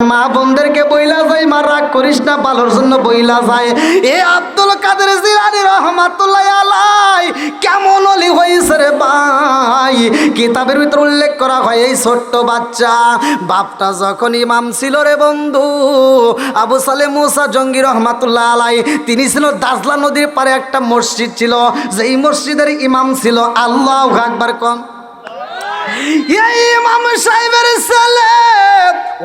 মা বোনদেরকে বইলা যায়, মা রাগ করিস না ভালোর জন্য বইলা যায়। এ আব্দুল কাদের জিলানি রহমাতুল্লাহ আলাই কেমন অলি হয়েছে রে ভাই? কিতাবের ভিতর উল্লেখ করা হয়, এই ছোট্ট বাচ্চা, বাপটা যখন ইমাম ছিল রে বন্ধু, আবু সালে মুসা জঙ্গি রহমাতুল্লাহ আলাই তিনি ছিল দাজলা নদীর পারে একটা মসজিদ ছিল, যেই মসজিদের ইমাম ছিল, আল্লাহ আকবার কম। এই ইমাম সাহেবের ছেলে,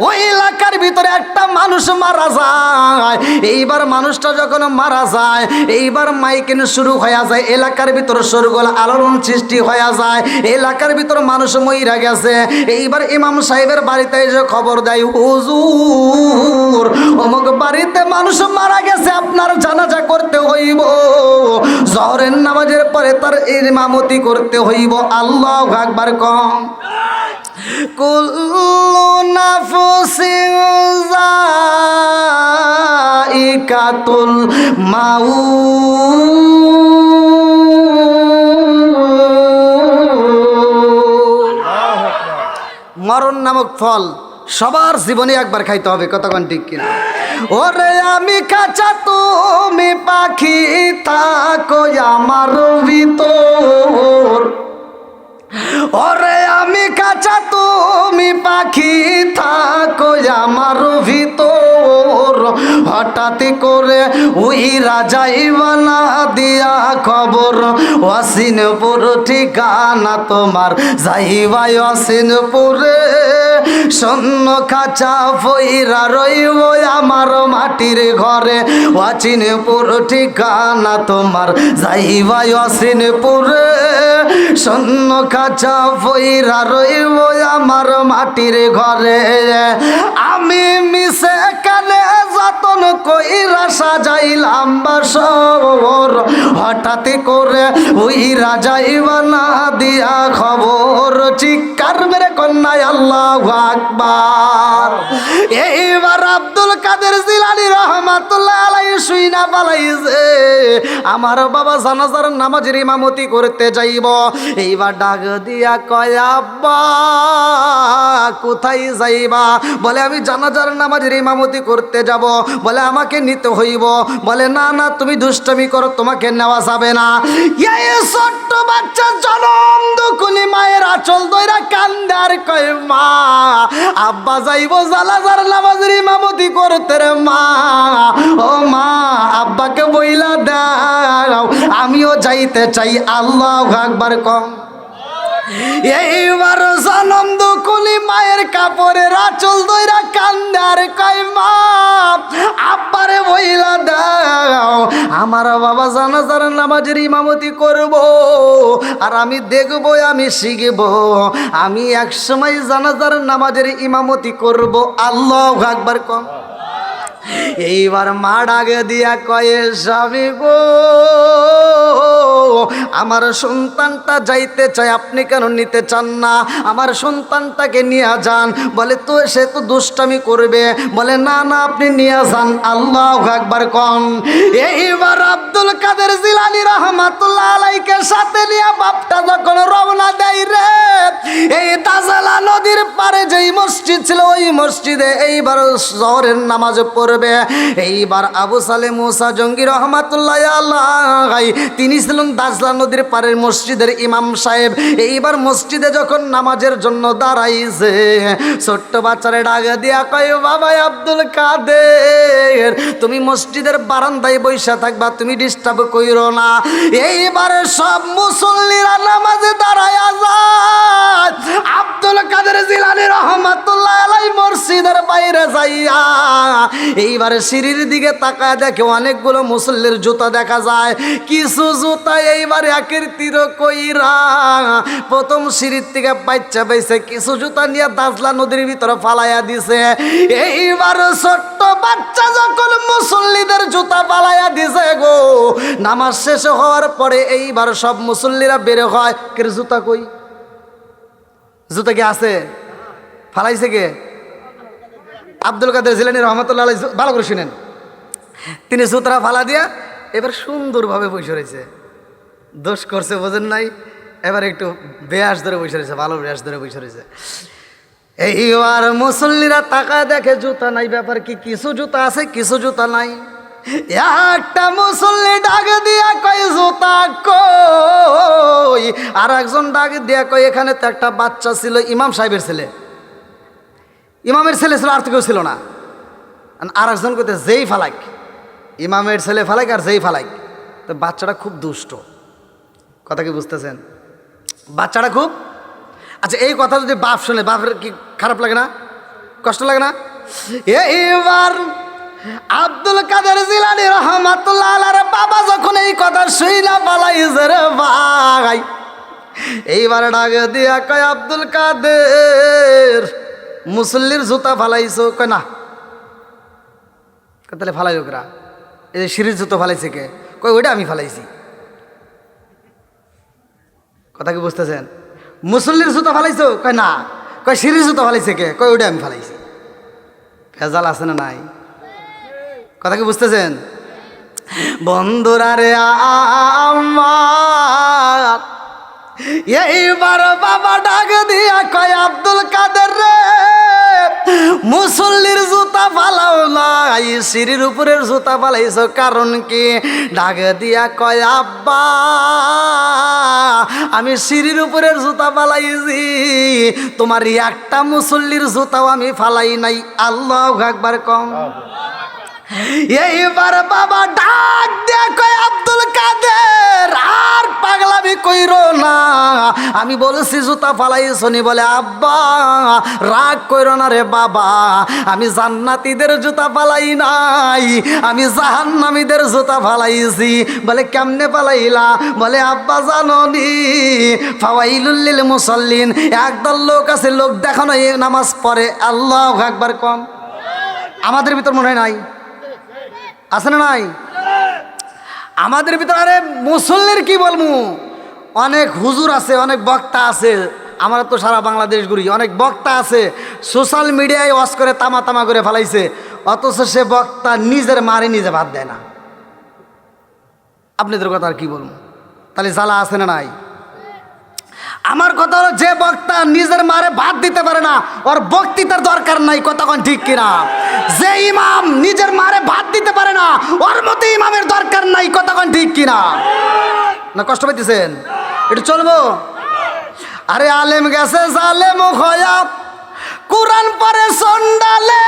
ওই এলাকার ভিতরে একটা মানুষ মারা যায়। এইবার মানুষটা যখন মারা যায়, এইবার মাইকিন শুরু হয়ে যায়, এলাকার ভিতর সরগোল আলোড়ন সৃষ্টি হয়ে যায়, এলাকার ভিতর মানুষ মইরা গেছে। এইবার ইমাম সাহেবের বাড়িতে এসে খবর দেয়, হুজুর, অমুক বাড়িতে মানুষ মারা গেছে, আপনার জানাজা করতে হইব। জহরের নামাজের পরে তার ইমামতি করতে হইব। আল্লাহ আকবার কম। কুল্লু নাফসিন মাউত। মরণ নামক ফল। সবার জীবনে একবার খাইতে হবে, কতক্ষণ ঠিক কিনা? ওরে আমি কাঁচা তুমি পাখি, থাকো আমার ভিতর। ওরে আমি কাঁচা, তুমি পাখি, থাকো আমার ভিতর। হঠাৎ করে ওই রাজাই বানা দিয়া খবর। ওয়াসিনপুর ঠিকানা তোমার, যাইবাই ওয়াসিনপুরে সন্ন কাঁচা ফইরা রইব আমার মাটির ঘরে। ওয়াচিনপুর ঠিকানা তোমার, যাইবাই ওয়াসিনপুরে সন্ন কাঁচা ফইরা রইব আমার মাটির ঘরে। আমি মিশে কানে যতন কইরা সাজাইলাম বাসর হঠাৎ করে ওই রাজাই বানা দিয়া খবর। চিৎকার মেরে কন্যায়, আল্লাহ আকবার। এইবার আব্দুল কাদের জিলানি রহমাতুল্লাহ আলাই শুইনা পালাইছে। আমার বাবা জানাজার নামাজের ইমামতি করতে যাইব। এইবার ডাক দিয়া কয়, আব্বা, কোথায় যাইবা? বলে, আমি জানাজার নামাজের ইমামতি করতে যাব। বলে আমাকে নিতে হইব। বলে, না না, তুমি দুষ্টমি করো, তোমাকে নেওয়া যাবে না। ছোট্ট বাচ্চা জনম দুকুনি মায়ের আচল দইরা কান্দার কয়, মা, আব্বা যাইব জালাজার নামাজের ইমামতি করতে রে, মা। ও মা, আব্বাকে বইলা দাও, আমিও যাইতে চাই। আল্লাহ আকবার, কম। এইবার জনম দুকুলি মায়ের কাপড়ের আচল দইরা কান্দার কয়, মা, আব্বারে বইলা দাও, আমার বাবা জানাজার নামাজের ইমামতি করব আর আমি দেখব, আমি শিখব। আমি একসময় জানাজার নামাজের ইমামতি করব। আল্লাহ আকবার কম। এইবার মা ডাকে দিয়া কয়ে, স্বামী গো আমার সন্তানটা যাইতে চায়, আপনি কেন নিতে চান না? আমার সন্তানটাকে নিয়ে যান। বলে, তো সে তো দুষ্টামি করবে। বলে, না না, আপনি নিয়ে যান। আল্লাহ একবার কন। এইবার আব্দুল কাদের জিলানি রহমাতুল্লাহ আলাইকে সাথে নিয়ে বাপটা যখন রওনা দেয় রে, এই তাজালা নদীর পারে যেই মসজিদ ছিল, ওই মসজিদে এইবার শহরের নামাজ পড়বে। এইবার আবু সালে মুসা জঙ্গি রহমাতুল্লাহ আল্লাহ তিনি ছিলেন দাজলা নদীর পারের মসজিদের ইমাম সাহেব, এইবার মসজিদে যখন নামাজের জন্য দাঁড়াইছে, ছোট্ট বাচ্চারে ডাক দিয়া কয়, বাবা আব্দুল কাদের, তুমি মসজিদের বারান্দায় বৈশা থাকবা, তুমি ডিস্টার্ব কইরো না। এইবারে সব মুসল্লিরা নামাজে দাঁড়ায় যায়। আব্দুল কাদের জিলানি রহমাতুল্লাহ আলাই মসজিদের বাইরে যাইয়া, এইবারে সিঁড়ির দিকে তাকায় দেখে অনেকগুলো মুসল্লির জুতা দেখা যায়। কিছু জুতা এইবার একের তীর কইরা প্রথম সিঁড়ির থেকে বাচ্চা পাইছে কিছু জুতা নিয়ে দাজলা নদীর ভিতরে ফালাইয়া দিছে। এইবার ছোট্ট বাচ্চা যখন মুসল্লিদের জুতা পালাইয়া দিছে গো, নামাজ শেষ হওয়ার পরে এইবার সব মুসল্লিরা বের হয়। কে জুতা কই? জুতা কি আছে? ফালাইছে কে? আব্দুল কাদের জিলানি রহমতুল্লাহ ভালো করে শুনেন। তিনি জুতরা ফালা দিয়া এবার সুন্দরভাবে বসে রয়েছে। দোষ করছে, বোঝেন নাই? এবার একটু বেয়াস ধরে বসে রয়েছে, ভালো বেয়াস ধরে বসে রয়েছে। এইবার মুসল্লিরা তাকায় দেখে, জুতা নাই, ব্যাপার কি? কিছু জুতা আছে, কিছু জুতা নাই। একটা মুসল্লি ডাক দিয়া কয়, জুতা কই? আর একজন ডাক দিয়া কয়, এখানে তো একটা বাচ্চা ছিল, ইমাম সাহেবের ছেলে। ইমামের ছেলে ছিল, আর তো কেউ ছিল না। আর একজন কইতে, যেই ফালাক। ইমামের ছেলে ফালাক আর যেই ফালাক। তো বাচ্চাটা খুব দুষ্ট। কথা কি বুঝতেছেন? বাচ্চারা খুব? আচ্ছা এই কথা যদি বাপ শোনে বাপের কি খারাপ লাগে না? কষ্ট লাগে না? এইবার আব্দুল কাদের জিলানি রহমাতুল্লাহ বাবা যখন এই কথা শুই না পালাইছে রে ভাই এইবার ডাকে দিয়া কয় আব্দুল কাদের মুসল্লির জুতা ফালাইছো? কয় না। কয়, তাহলে ফালাই ওকরা এই যে সিঁড়ির জুতো ফালাইছে কে? কই ওইটা আমি ফালাইছি। কথা কি বুঝতেছেন? মুসল্লির জুতো ফালাইছো? কয় না। কয় সিঁড়ির জুতো ফালাইছে কে? কয় ওইটা আমি ফালাইছি। ভেজাল আছে না নাই? কথা কি বুঝতেছেন? বন্ধুরা রে আমার, এইবার বাবা সিঁড়ির উপরের জুতা পালাইছ কারণ কি? ডাক দিয়া কয়, আব্বা, আমি সিঁড়ির উপরের জুতা পালাইছি তোমার একটা মুসল্লির জুতাও আমি ফালাই নাই। আল্লাহ একবার কম। এইবার বাবা ডাক কয়, আব্দুল কাদের, আর পাগলামি কইরো না। আমি বলছি, জুতা ফালাইছনি বলে, আব্বা, রাগ কইরো না রে বাবা, আমি জান্নাতীদের জুতা ফালাই নাই, আমি জাহান্নামীদের জুতা ফালাইছি। বলে, কেমনে ফালাইলা? বলে, আব্বা, জাননি ফাওয়াইলুল্লিল মুসল্লিন, একদল লোক আছে, লোক দেখানো নামাজ পড়ে। আল্লাহ একবার কম। আমাদের ভিতর মনে হয় নাই। আছে না নাই? আমাদের ভিতরে, আরে মুসল্লির কি বলব? অনেক হুজুর আছে, অনেক বক্তা আছে। আমরা তো সারা বাংলাদেশ ঘুরি। অনেক বক্তা আছে, সোশ্যাল মিডিয়ায় ওয়াশ করে, তামা তামা করে ফেলাইছে। অথচ সে বক্তা নিজের মারে নিজে ভাত দেয় না। আপনাদের কথা আর কি বলব? তাহলে জ্বালা আছে না নাই? আমার কথা হলো, যে বক্তা নিজের মারে ভাত দিতে পারে না, ওর বক্তৃতার দরকার নাই কতক্ষণ ঠিক কিনা? যে ইমাম নিজের মারে ভাত দিতে পারে না, ওর মতো ইমামের দরকার নাই কতক্ষণ ঠিক কিনা? না, কষ্ট পাইতেছেন? এটা চলবো? আরে আলেম গেছে জালেম হয়া, কোরআন পরে সন্ডালে,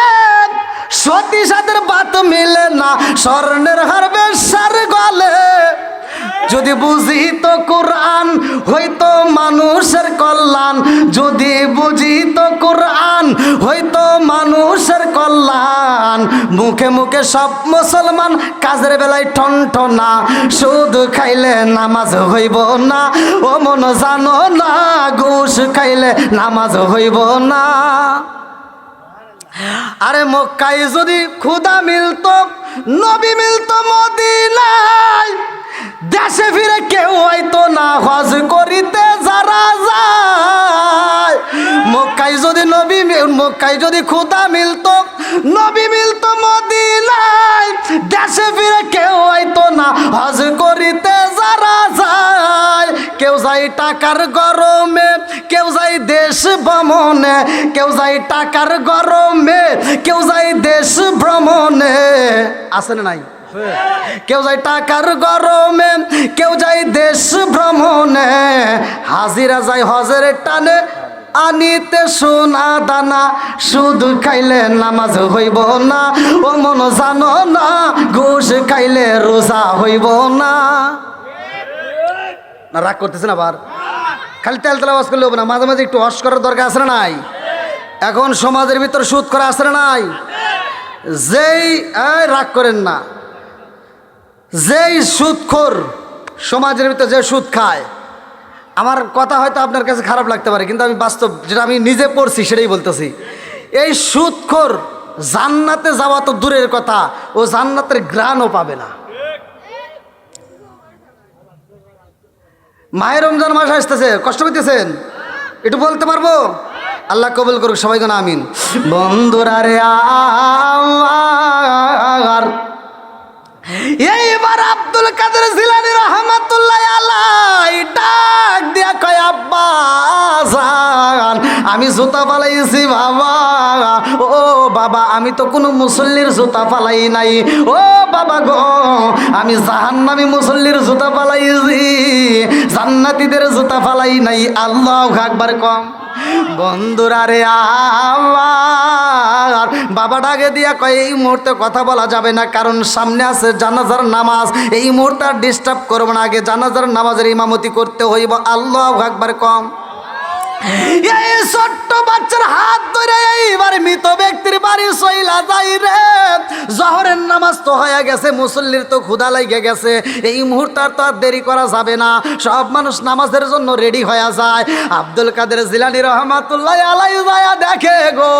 সতী সাদের বাত মিলে না, স্বর্ণের সার গলে যদি বুঝি তো কোরআন, হয়তো মানুষের কল্যাণ। যদি বুঝি তো কোরআন, হয়তো মানুষের কল্যাণ। মুখে মুখে সব মুসলমান কাজের বেলায় টনটনা সুদ খাইলে নামাজ হইব না। ও মন জানো না, ঘুষ খাইলে নামাজ হইব না। আরে মক্কায় যদি ক্ষুদা মিলতো নবী মিলতো মদিনায়। দেশে ফিরে কেউ হয়তো না, হজ করিতে যারা যায়। মক্কায় যদি নবী মি- মক্কায় যদি ক্ষুদা মিলতো, নবী মিলতো মদিনায়। দেশে ফিরে কেউ হয়তো না, হজ করিতে যারা যায়। কেউ যায় টাকার গরমে, কেউ যায় দেশ ভ্রমণে, কেউ যায় টাকার গরমে, কেউ যায় দেশ ভ্রমণে। আছে না নাই? কেউ যায় টাকার গরমে, কেউ যায় দেশ ভ্রমণে। হাজিরা যায় হজের টানে, আনিতে সোনা দানা, শুধু খাইলে নামাজ হইব না। ও মন জানো না, ঘুষ খাইলে রোজা হইব না। না রাগ করতেছেন আবার? খালি তেল তেল আওয়াজ করলে হবে না, মাঝে মাঝে একটু হস করার দরকার আছে না নাই? এখন সমাজের ভিতর সুদ করা আছে না নাই? যেই রাগ করেন না। যেই সুদখোর সমাজের ভিতর যে সুদ খায়, আমার কথা হয়তো আপনার কাছে খারাপ লাগতে পারে, কিন্তু আমি বাস্তব যেটা আমি নিজে পড়ছি সেটাই বলতেছি। এই সুদখোর জান্নাতে যাওয়া তো দূরের কথা, ও জান্নাতের গ্রাণও পাবে না। মায়ের রমজান মাস আসতেছে, কষ্ট পেতেছেন একটু বলতে পারব? আল্লাহ কবুল করুক, সবাই কোন আমিন। বন্ধুরা রে আমার এইবার আব্দুল কাদের জিলানি রহমাতুল্লাহ আলাই ডাক দিয়া কয়, আব্বা আমি জুতা ফালাইছি, বাবা। ও বাবা, আমি তো কোনো মুসল্লির জুতা ফালাই নাই। ও বাবা গো, আমি জাহান্নামি মুসল্লির জুতা ফালাইছি, জান্নাতীদের জুতা ফালাই নাই। আল্লাহ একবার কম। বন্ধুরা রে আমার বাবা ডাকে দিয়া কয়, এই মুহূর্তে কথা বলা যাবে না, কারণ সামনে আছে জানাজার নামাজ। এই মুহূর্তে আর ডিস্টার্ব করব না, আগে জানাজার নামাজের ইমামতি করতে হইব। আল্লাহ একবার কম। এই ছোট্ট বাচ্চার হাত ধরে এইবার মৃত ব্যক্তির বাড়ি সইলা যাই রে। জহরের নামাজ তো হয়ে গেছে, মুসল্লির তো ক্ষুদা লাগে গেছে। এই মুহূর্তে আর তো আর দেরি করা যাবে না। সব মানুষ নামাজের জন্য রেডি হয়ে যায়। আব্দুল কাদের জিলানি রহমাতুল্লাহ আলাই যায় দেখে গো,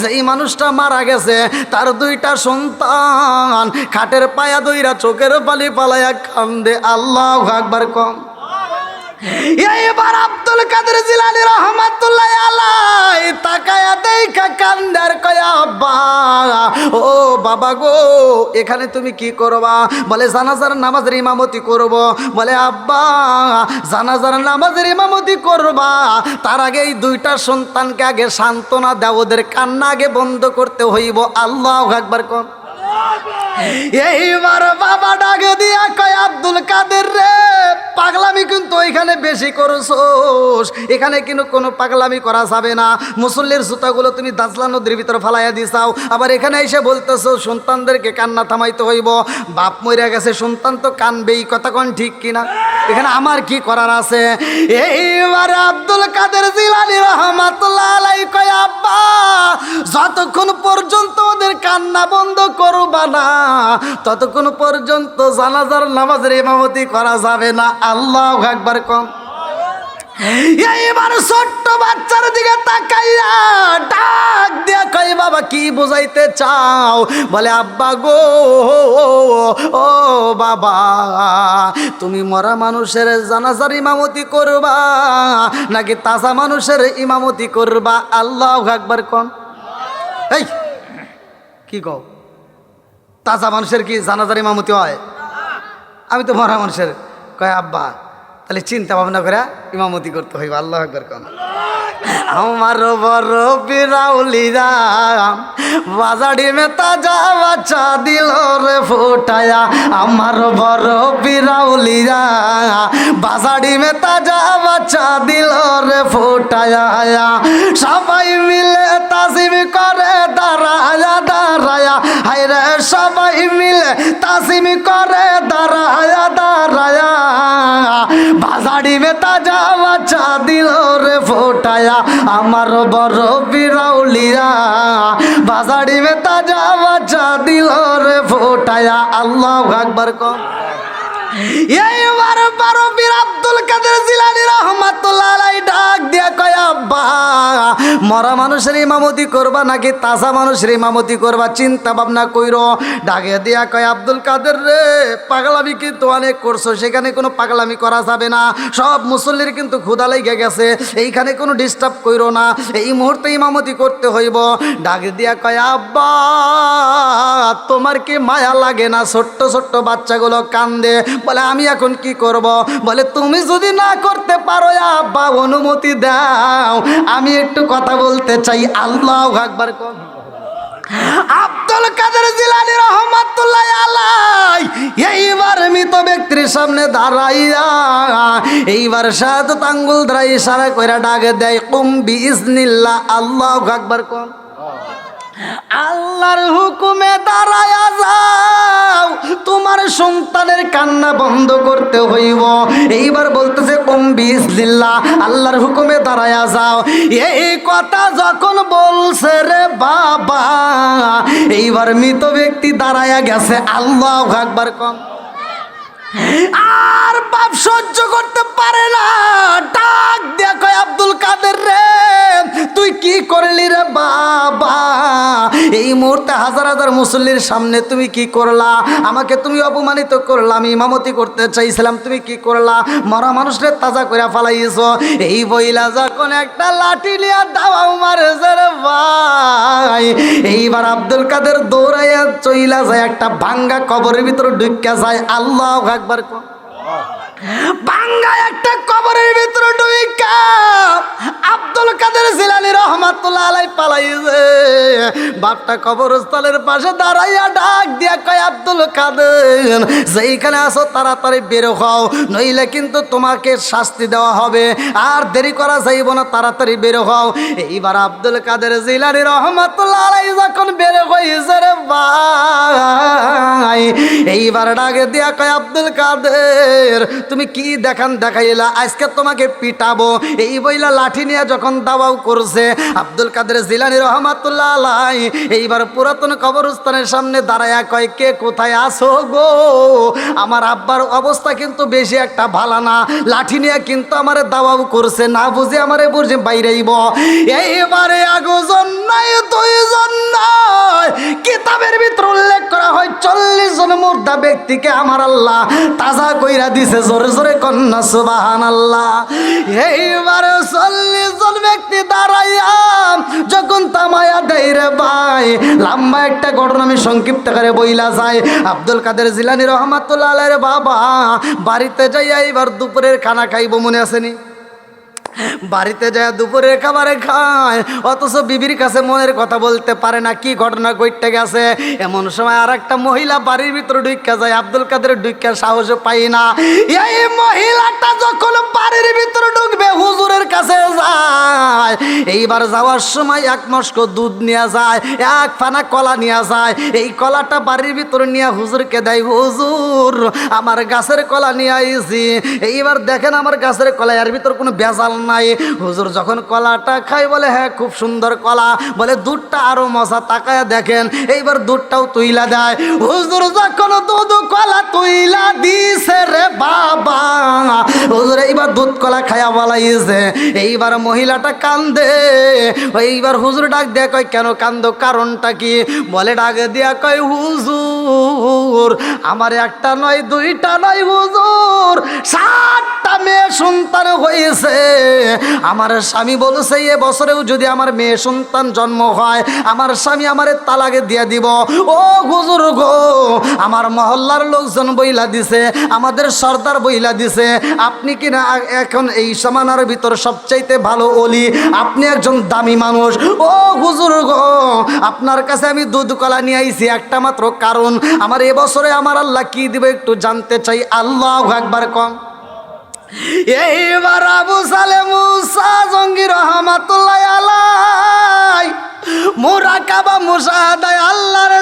যে এই মানুষটা মারা গেছে, তার দুইটা সন্তান। খাটের পায়া দইরা চোখের পালি পালায়া কান্দে। আল্লাহ আকবার কম। এইবার আব্দুল কাদের জিলানি রহমাতুল্লাহ আলাই তাকায়া দেখা কান্দার কয়া, আব্বা, ও বাবা গো, এখানে তুমি কি করবা? বলে, জানাজার নামাজের ইমামতি করব। বলে, আব্বা, জানাজার নামাজের ইমামতি করবা। তার আগে এই দুইটা সন্তানকে আগে সান্ত্বনা দাও, ওদের কান্না আগে বন্ধ করতে হইব। আল্লাহ একবার কর এইবার বাবা ডাক দিয়া কয়, আব্দুল কাদের রে, পাগলামি কিন্তু এখানে বেশি করছোস। এখানে কিন্তু কোনো পাগলামি করা যাবে না। মুসল্লির জুতাগুলো তুমি দাজলা নদীর ভিতরে ফালাইয়া দিছাও আবার এখানে এসে বলতেছো, সন্তানদেরকে কান্না থামাইতে হইব। বাপ মরে গেছে, সন্তান তো কানবেই, কথা কন ঠিক কিনা? এখানে আমার কি করার আছে? এইবার আব্দুল কাদের জিলানি রহমাতুল্লাহ কয়, আব্বা, যতক্ষণ পর্যন্ত ওদের কান্না বন্ধ করবা না, ততক্ষণ পর্যন্ত জানাজার নামাজের ইমামতি করা যাবে না। আল্লাহ একবার কম। এইবার ছোট্ট বাচ্চার দিকে তাকাইয়া ডাক দিয়া কই বাবা, কি বুঝাইতে চাও? বলে, আব্বা গো, ও বাবা, তুমি মরা মানুষের জানাজার ইমামতি করবা নাকি তাজা মানুষের ইমামতি করবা? আল্লাহ একবার কন। এই, কি কও? তাজা মানুষের কি জানাজার ইমামতি হয়? আমি তো মরা মানুষের। কয়, আব্বা তাহলে চিন্তা ভাবনা করে ইমামতি করতে হইব, আল্লাহ একবার কন। আমার বড় বিরাউলি রাম, বাজারি মে তাজা বাচ্চা দিল রে ফোটায়া। আমার বড় বিরাউলি রাম, বাজারি মে তাজা বাচ্চা দিল রে ফোটায়া। সবাই মিলে তাজিম করে, দাঁড়ায়া দাঁড়ায়া। হাই রে সবাই মিলে তাজিম করে, দাঁড়ায়া দাঁড়ায়া। বাজারি মে তাজা বাচ্চা দিল রে ফোটায়া, আমার বড় বিরাউলিয়া। বাজারি মে তাজা বাচ্চা দিল রে ফোটায়া। আল্লাহ আকবার কম। এইবার মানুষের ইমামতি করবা নাকি তাজা মানুষের ইমামতি করবা? চিন্তা ভাবনা কইর। ডাকে দিয়া কয়, আব্দুল কাদের রে, পাগলামি কিন্তু অনেক করছ। সেখানে কোনো পাগলামি করা যাবে না। সব মুসল্লির কিন্তু ক্ষুদা লেগে গেছে। এইখানে কোনো ডিস্টার্ব কইরো না। এই মুহূর্তে ইমামতি করতে হইব। ডাকে দিয়া কয়, আব্বা, তোমার কি মায়া লাগে না? ছোট্ট ছোট্ট বাচ্চাগুলো কান্দে। বলে, আমি এখন কি করব? বলে, তুমি যদি না করতে পারো, আব্বা, অনুমতি দাও। আমি একটু কথা বলতে চাই আল্লাহ একবার কম। আব্দুল কাদের জিলানি রহমাতুল্লাহ আলাই এইবার মৃত ব্যক্তির সামনে দাঁড়াইয়া, এইবার সাত আঙ্গুল দ্বারা ইশারা কইরা ডাকে দেয় কুম্বি ইসনিল্লাহ আল্লাহ একবার কর আল্লাহর হুকুমে দাঁড়ায়া যাও। তোমার সন্তানের কান্না বন্ধ করতে হইব। এইবার বলতেছে কম্বিস দিল্লা আল্লাহর হুকুমে দাঁড়ায়া যাও। এই কথা যখন বলছে রে বাবা, এইবার মৃত ব্যক্তি দাঁড়ায়া গেছে। আল্লাহ একবার কম। আর বাপ সহ্য করতে পারে না। ডাক দেখো আব্দুল কাদের রে, তুই কি করলি রে বাবা? এই মুহূর্তে হাজার হাজার মুসল্লির সামনে তুমি কি করলা? আমাকে তুমি অপমানিত করলা, আমি ইমামতি করতে চাইছিলাম, তুমি কি করলা? মরা মানুষের তাজা করে ফালাইছ। এই বইলা যখন একটা লাঠি নিয়ে দাওয়াও মারে রে ভাই। এইবার আব্দুল কাদের দৌড়াইয়া চইলা যায়, একটা ভাঙ্গা কবরের ভিতরে ঢুকিয়া যায়, আল্লাহ একবার কর। বাঙ্গা একটা কবরের ভিতরে ডুইকা আব্দুল কাদের জিলানি রহমাতুল্লাহ আলাই পালাইছে। বাপটা কবরস্থলের পাশে দাঁড়াইয়া ডাক দিয়া কয়, আব্দুল কাদের, যেইখানে আসো তাড়াতাড়ি বের হও, নইলে কিন্তু তোমাকে শাস্তি দেওয়া হবে। আর দেরি করা যাইব না, তাড়াতাড়ি বের হও। এইবার আব্দুল কাদের জিলানি রহমাতুল্লাহ আলাই যখন বের হয়েছে রে ভাই, এইবার ডাকে দিয়া কয়, আব্দুল কাদের তুমি কি দেখান দেখাইলা? আজকে তোমাকে পিটাবো। এই বইলা লাঠি নিয়ে যখন দাবাও করছে, আব্দুল কাদের জিলানি রহমাতুল্লাহ আলাই এইবার পুরাতন কবরস্থানের সামনে দাঁড়ায়া কয়, কে কোথায় আসো গো? আমার আব্বার অবস্থা কিন্তু বেশি একটা ভালো না। লাঠি নিয়ে কিন্তু আমারে দাবাও করছে, না বুঝে আমারে বুঝে বাইরেইব এইবারে আগুজন নাই, দুইজন নয় কিতাবের ভিতর উল্লেখ করা হয়, চল্লিশ জন মুর্দা ব্যক্তিকে আমার আল্লাহ তাজা কইরা দিছে জোরে কন্যা সুবাহান এইবারে চল্লিশ জন ব্যক্তি দাঁড়াইয়া যখন তামায়া দেয় রে ভাই, লম্বা একটা ঘটনা আমি সংক্ষিপ্ত করে বইলা যায় আব্দুল কাদের জিলানি রহমাতুল্লাহ বাবা, বাড়িতে যাইয়া এইবার দুপুরের খানা খাইব মনে আসেনি বাড়িতে যায়, দুপুরের খাবারে খায়। অথচ বিবির কাছে মনের কথা বলতে পারে না, কি ঘটনা ঘটতে গেছে? এমন সময় আর একটা মহিলা বাড়ির ভিতরে ঢুকা যায়, আব্দুল কাদের ঢুকার সাহস পাই না। এই মহিলাটা যখন বাড়ির ভিতরে ঢুকবে, হুজুরের কাছে যায়। এইবার যাওয়ার সময় এক মস্ক দুধ নিয়ে যায়, এক ফানা কলা নিয়ে যায়। এই কলাটা বাড়ির ভিতরে নিয়ে হুজুরকে দেয়, হুজুর, আমার গাছের কলা নিয়ে আইছি। এইবার দেখেন, আমার গাছের কলা এর ভিতর কোনো বেজাল নাই। হুজুর যখন কলাটা খাই বলে হ্যাঁ খুব সুন্দর কলা। বলে, দুধটা আরও মজা। তাকায় দেখেন, এইবার দুধটাও তুইলা দেয়। হুজুর যখন দুধ কলা তুইলা দিছে রে বাবা। হুজুর, এইবার দুধ কলা খায়া বলাইছে। এইবার মহিলাটা কান্দে। এইবার হুজুর ডাক দেয়া কয়, কেন কান্দো? কারণটা কি? বলে, ডাক দিয়া কয়, হুজুর, আমার একটা নয়, দুইটা নয় হুজুর। সাতটা মেয়ে সন্তান হয়েছে আমার স্বামী বলছে, এ বছরেও যদি আমার মেয়ে সন্তান জন্ম হয়, আমার স্বামী আমারে তালাকে দিয়া দিব। ও হুজুর গো, আমার মহল্লার লোকজন বইলা দিছে, আমাদের সর্দার বইলা দিছে, আপনি কি না এখন এই সমানার ভিতর সবচাইতে ভালো অলি? আপনি একজন দামি মানুষ। ও হুজুর গো, আপনার কাছে আমি দুধ কলা নিয়ে আইছি, একটা মাত্র কারণ, আমার এবছরে আমার আল্লাহ কি দিবে একটু জানতে চাই? আল্লাহ একবার কম এইবার আবু সালে মুসা জঙ্গি রহমাতুল্লাহ আলাই মুরাকাবা মুসাহাদায় আল্লাহর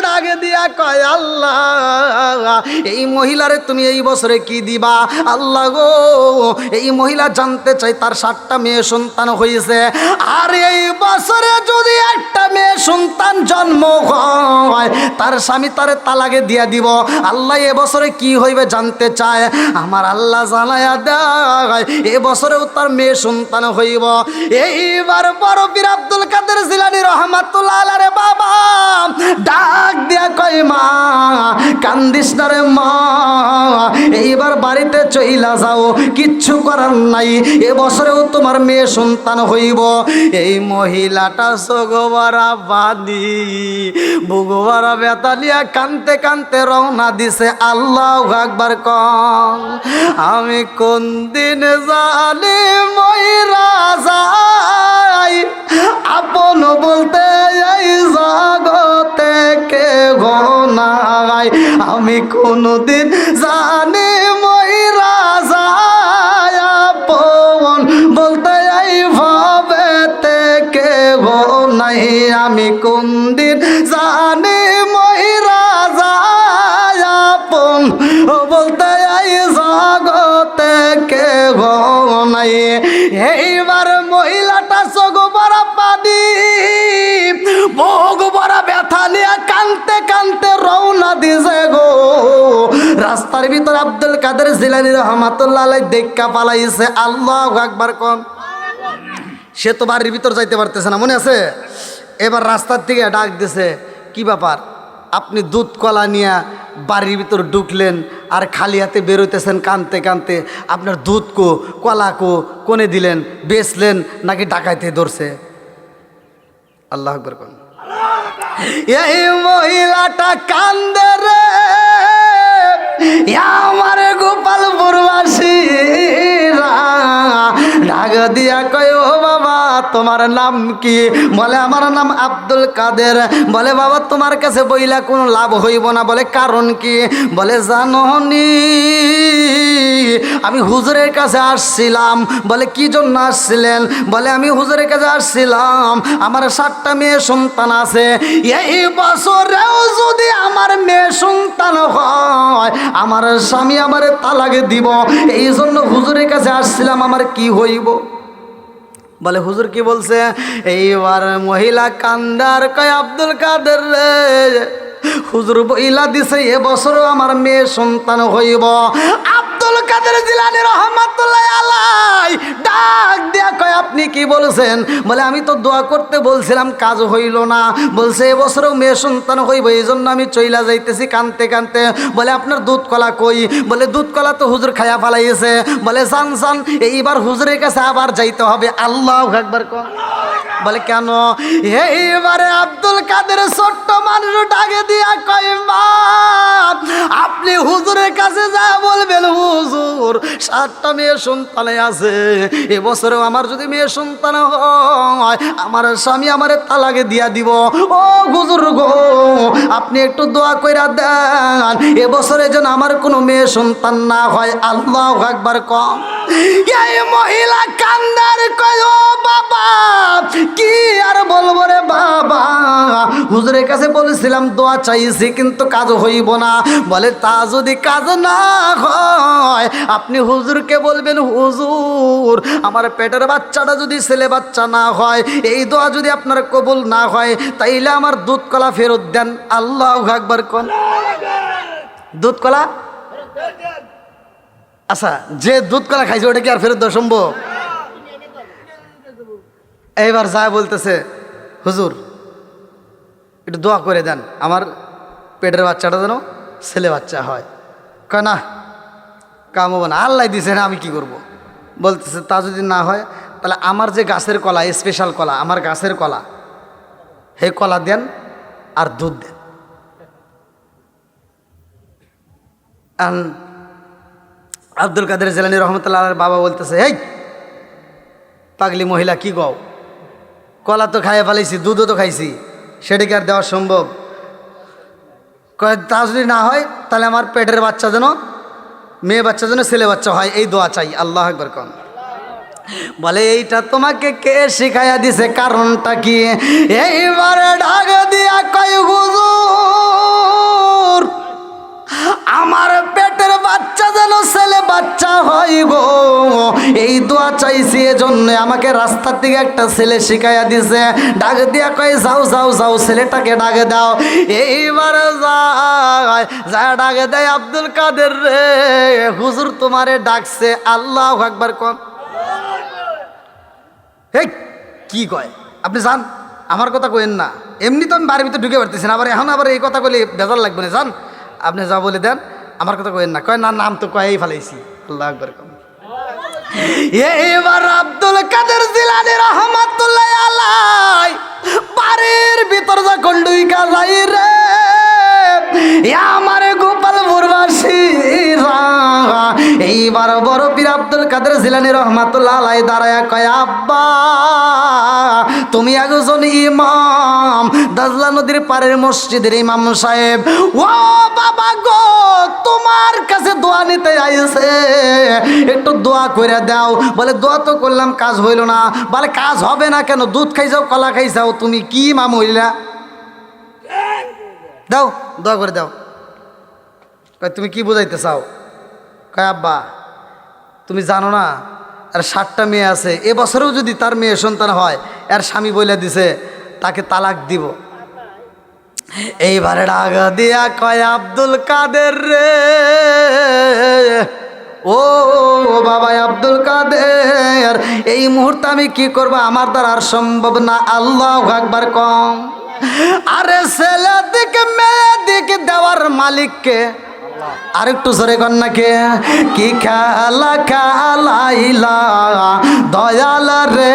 দিয়া কয়, আল্লাহ, এই মহিলারে তুমি এই বছরে কি দিবা? আল্লাহ গো, এই মহিলা জানতে চাই তার সাতটা মেয়ে সন্তান হয়েছে আর এই বছরে যদি একটা মেয়ে সন্তান জন্ম হয়, তার স্বামী তারে তালাকে দিয়া দিব। আল্লাহ বছরে কি হইবে জানতে চায়? আমার আল্লাহ জানায়া দেয়, এ বছরেও তার মেয়ে সন্তান হইব। এইবার বড় বীর আব্দুল কাদের জিলানি রহমাতুল্লাহ বাবা ডাক দিয়া কই মা, কান্দিস না রে মা। এইবার বাড়িতে চইলা যাও, কিচ্ছু করার নাই। এ বছরেও তোমার মেয়ে সন্তান হইব। এই মহিলাটা সগোবারা বাদি বুগোবারা বেতালিয়া কানতে কানতে রওনা দিছে। আল্লাহ একবার কম আমি কোন দিন জানি ময়রা যাই। আপন বলতে এই জগতে ঘনাই আমি কোনদিন জানি ময়রা যাই আপন বলতে এই ভাবেতে কে ঘনাই আমি কোন দিন জানি ময়রা আপন বলতে এই জগতে কে ঘনাই এইবার মহিলাটা চোখ বড় পানি বড় ব্যথা নিয়ে কানতে কানতে রওনা দিছে গো। রাস্তার ভিতর আব্দুল কাদের জিলানি রহমাতুল্লাহ দেখা পালাইছে। আল্লাহ একবার কম। সে তো বাড়ির ভিতর যাইতে পারতেছে না, মনে আছে? এবার রাস্তার থেকে ডাক দিছে, কি ব্যাপার? আপনি দুধ কলা নিয়ে বাড়ির ভিতর ঢুকলেন আর খালি হাতে বেরোতেছেন কানতে কানতে। আপনার দুধ কো, কলা কো, কোনে দিলেন, বেচলেন, নাকি ডাকাইতে ধরছে? আল্লাহ আকবর কোন। এই মহিলাটা কান্দে রে। আমার গোপাল বরবাসী রা ঢাক দিয়া কয়, ও বাবা তোমার নাম কি? বলে, আমার নাম আব্দুল কাদের। বলে, বাবা, তোমার কাছে বইলা কোনো লাভ হইব না। বলে, কারণ কি? বলে, জাননি, আমি হুজুরের কাছে আসছিলাম। বলে, কি জন্য আসছিলেন? বলে, আমি হুজুরের কাছে আসছিলাম। আমার সাতটা মেয়ে সন্তান আছে। এই বছরেও যদি আমার মেয়ে সন্তান হয়, আমার স্বামী আমার তালাকে দিব। এই জন্য হুজুরের কাছে আসছিলাম, আমার কি হইব? বলে হুজুর কি বলছে? এইবার মহিলা কান্দার কয় আব্দুল কাদের রে? হুজুর বইলা দিছে এবছরও আমার মেয়ে সন্তান হইব। আব্দুল কাদের জিলানি রহমাতুল্লাহ আলাই ডাক দিয়া কয়, আপনি কি বলছেন? বলে, আমি তো দোয়া করতে বলছিলাম, কাজ হইল না। বলছে এবছরও মেয়ে সন্তান হইব এই জন্য আমি চইলা যাইতেছি কানতে কানতে। বলে, আপনার দুধ কলা কই? বলে দুধ কলা তো হুজুর খায়া ফালাইছে। বলে সান সান এইবার হুজুরের কাছে আবার যাইতে হবে। আল্লাহ একবার কন বলে, কেন? এইবারে আব্দুল কাদের ছোট্ট মানুষ ডাকে দিয়া কয়, মা, আপনি হুজুরের কাছে যা বলবেন হুজুর, সাতটা মেয়ে সন্তানে আছে। এবছরেও আমার যদি মেয়ে সন্তান হয়, আমার স্বামী আমার তালাকে দিয়া দিব। ও হুজুর গো, আপনি একটু দোয়া কইরা দেন এবছরে যেন আমার কোনো মেয়ে সন্তান না হয়। আল্লাহ একবার কম। এই মহিলা কান্দার কয় বাবা, কি আর বলব রে বাবা? হুজুরের কাছে বলেছিলাম, দোয়া চাইছি, কিন্তু কাজ হইব না। বলে, তা যদি কাজ না হয়, আপনি হুজুরকে বলবেন, হুজুর, আমার পেটের বাচ্চাটা যদি ছেলে বাচ্চা না হয়, এই দোয়া যদি আপনার কবুল না হয়, তাইলে আমার দুধ কলা ফেরত দেন। আল্লাহ একবার কোন। দুধ কলা আচ্ছা যে দুধ কলা খাইছে, ওটা কি আর ফেরত দেওয়া সম্ভব? এইবার যা বলতেছে, হুজুর, একটু দোয়া করে দেন, আমার পেটের বাচ্চাটা যেন ছেলে বাচ্চা হয়। কয়, না, কাম হব না, আল্লাহ দিছে না, আমি কি করব। বলতেছে, তা যদি না হয়, তাহলে আমার যে গাছের কলা স্পেশাল কলা, আমার গাছের কলা হে কলা দেন আর দুধ দেন। আব্দুল কাদের জেলানি রহমতুল্লাহ বাবা বলতেছে, এই, পাগলি মহিলা, কি গও কলা তো খাইয়ে ফেলাইছি, দুধও তো খাইছি সেটিকে আর দেওয়া সম্ভব? তা যদি না হয়, তাহলে আমার পেটের বাচ্চা যেন, মেয়ে বাচ্চা যেন ছেলে বাচ্চা হয়, এই দোয়া চাই, আল্লাহ একবার কন। বলে, এইটা তোমাকে কে শিখাইয়া দিছে, কারণটা কি? এইবারে ডাক দিয়া কয়, হুজুর! আমার পেটের বাচ্চা যেন ছেলে বাচ্চা হয় গো। এই দোয়া চাইছি এজন্য আমাকে রাস্তার দিকে একটা ছেলে শিখাইয়া দিছে। ডাক দিয়া কয়, যাও যাও যাও, ছেলেটাকে ডাকে দাও। এইবার যা ডাকে দেয়, আব্দুল কাদের রে, হুজুর তোমারে ডাকছে। আল্লাহ একবার কন। এই কি কয়? আপনি যান, আমার কথা কইেন না। এমনি তো আমি বাড়ির ভিতরে ঢুকে পারতেছি না, আবার এখন আবার এই কথা কইলে বেজার লাগবে না। যান। আপনি যা বলে দেন, আমার কথা কয়েন না। কয় না, নাম তো কয়েই ফেলাইছি। আল্লাহ একবার কম। এবার আব্দুল কাদের জিলানি রহমাতুল্লাহ আলাই বাড়ির ভিতর যখন ডুইকা যাই রে। আমারে গোপাল বুরবাসী এইবার বড় পীর আব্দুল কাদের জিলানি রহমাতুল্লাহ আলাই দাঁড়ায় কয়, আব্বা, তুমি একজন ইমাম, দাজলা নদীর পাড়ের মসজিদের ইমাম সাহেব। ও বাবা গো, তোমার কাছে দোয়া নিতে আইছে। একটু দোয়া করে দাও। বলে, দোয়া তো করলাম, কাজ হইল না। বলে, কাজ হবে না কেন? দুধ খাইছাও, কলা খাইছাও, তুমি কি ইমাম হইলা? দাও, দোয়া করে দাও। কয়, তুমি কি বুঝাইতে চাও? কয়, আব্বা, তুমি জানো না আর ষাটটা মেয়ে আছে এবছরেও যদি তার মেয়ে সন্তান হয় আর স্বামী বলে দিছে, তাকে তালাক দিব। এইবারে ডাক দিয়া কয়, আব্দুল কাদের রে। ও বাবা, আব্দুল কাদের, এই মুহূর্তে আমি কি করব? আমার দ্বারা আর সম্ভব না, আল্লাহ একবার কম। আরে ছেলে দিকে, মেয়ে দিকে দেওয়ার মালিককে। আরেকটু জোরে কন্যাকে কি খেলা খেলাইলা? দয়াল রে